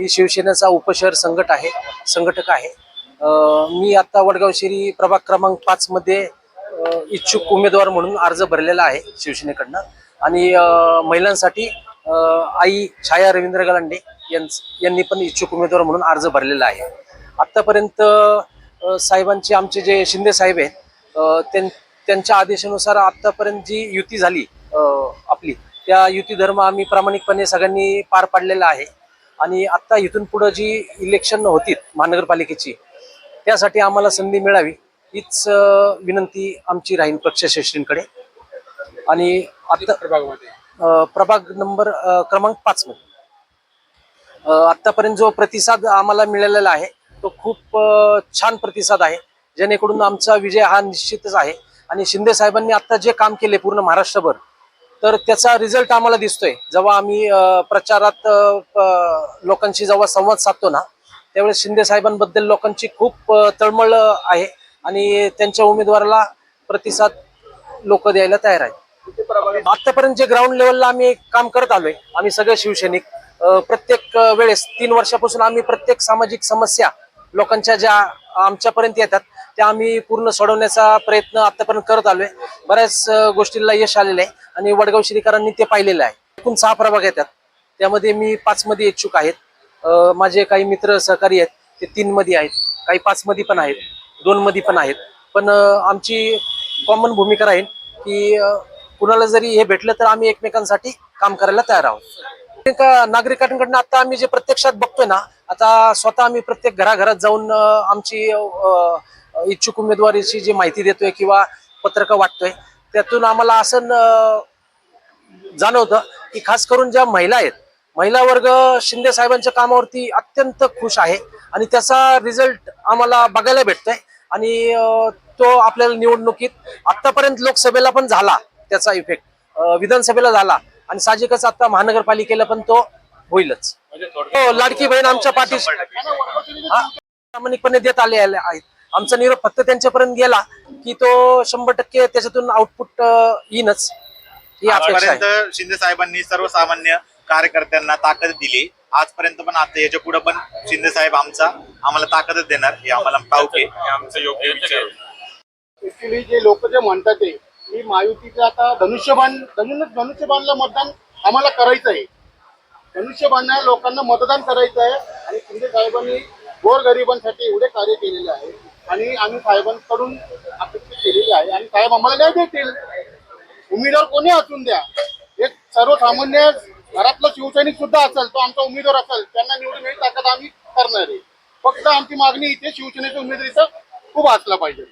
मी शिवसेनेचा उपशहर संघट आहे संघटक आहे. मी आता वडगाव शिरी प्रभाग क्रमांक पाच मध्ये इच्छुक उमेदवार म्हणून अर्ज भरलेला आहे शिवसेनेकडनं. आणि महिलांसाठी आई छाया रवींद्र गलांडे यांनी पण इच्छुक उमेदवार म्हणून अर्ज भरलेला आहे. आतापर्यंत साहेबांचे आमचे जे शिंदे साहेब आहेत त्यां- त्यांच्या आदेशानुसार आतापर्यंत जी युती झाली आपली त्या युती धर्म आम्ही प्रामाणिकपणे सगळ्यांनी पार पाडलेला आहे. आणि आत्ता इथून पुढं जी इलेक्शन होती महानगरपालिकेची त्यासाठी आम्हाला संधी मिळावी हीच विनंती आमची राहील पक्षश्रेष्ठींकडे आणि आत्ता अं, प्रभाग नंबर क्रमांक पाच मध्ये. आत्तापर्यंत जो प्रतिसाद आम्हाला मिळालेला आहे तो खूप छान प्रतिसाद आहे. जेणेकरून आमचा विजय हा निश्चितच आहे. आणि शिंदे साहेबांनी आत्ता जे काम केले पूर्ण महाराष्ट्रभर तर त्याचा रिझल्ट आम्हाला दिसतोय. जेव्हा आम्ही प्रचारात लोकांशी जेव्हा संवाद साधतो ना त्यावेळेस शिंदे साहेबांबद्दल लोकांची खूप तळमळ आहे आणि त्यांच्या उमेदवाराला प्रतिसाद लोक द्यायला तयार आहेत. आतापर्यंत जे ग्राउंड लेवलला आम्ही काम करत आलोय आम्ही सगळे शिवसैनिक प्रत्येक वेळेस तीन वर्षापासून आम्ही प्रत्येक सामाजिक समस्या लोकांच्या ज्या आमच्यापर्यंत येतात त्या आम्ही पूर्ण सोडवण्याचा प्रयत्न आतापर्यंत करत आलोय. बऱ्याच गोष्टीला गोष्टींना यश आलेलं आहे आणि वडगाव श्रीकरांनी ते पाहिलेलं आहे. एकूण सहा प्रभाग येतात त्यामध्ये मी पाचमध्ये इच्छुक आहेत. माझे काही मित्र सहकारी आहेत. ते तीनमध्ये आहेत. काही पाचमध्ये पण आहेत. दोनमध्ये पण आहेत. पण आमची कॉमन भूमिका राहील की कुणाला जरी हे भेटलं तर आम्ही एकमेकांसाठी काम करायला तयार आहोत. नागरिकांकडून नागरिकांकडनं आता आम्ही जे प्रत्यक्षात बघतोय ना आता स्वतः आम्ही प्रत्येक घराघरात जाऊन आमची इच्छुक उमेदवारीची जी माहिती देतोय किंवा पत्रकं वाटतोय त्यातून आम्हाला असं जाणवतं की खास करून ज्या महिला आहेत महिला वर्ग शिंदे साहेबांच्या कामावरती अत्यंत खुश आहे आणि त्याचा रिझल्ट आम्हाला बघायला भेटतोय आणि तो आपल्याला निवडणुकीत आतापर्यंत लोकसभेला पण झाला त्याचा इफेक्ट विधानसभेला झाला आणि साहजिकच आता महानगरपालिकेला पण तो होईलच. हो लाडकी बहीण आमच्या पाठीशी हा, प्रामाणिकपणे देत आले आले आहेत. आमचा निरोप फक्त त्यांच्यापर्यंत गेला की तो शंभर टक्के त्याच्यातून आउटपुट येईनच. ही अपेक्षा आहे. आजपर्यंत शिंदे साहेबांनी सर्वसामान्य कार्यकर्त्यांना ताकद दिली. आजपर्यंत पण आता याच्यापुढे पण शिंदे साहेब आमचा आम्हाला ताकदच देणार. हे आम्हाला ठाऊक आहे आमचं योग्य विचार. ऍक्च्युली जे लोक जे म्हणतात ते की महायुतीचं आता धनुष्यबाण धनु धनुष्यबाणला मतदान आम्हाला करायचं आहे. धनुष्यबाणला लोकांना मतदान करायचं आहे. आणि शिंदे साहेबांनी गोरगरिबांसाठी एवढे कार्य केलेले आहे. आणि आम्ही साहेबांकडून अपेक्षा केलेली आहे. आणि साहेब आम्हाला न्याय देतील. उमेदवार कोणी असून द्या. एक सर्वसामान्य घरातला शिवसैनिक सुद्धा असेल तो आमचा उमेदवार असेल त्यांना निवडून येईल ताकद आम्ही करणार आहे. फक्त आमची मागणी इथे शिवसेनेच्या उमेदवारीचा खूप असला पाहिजे.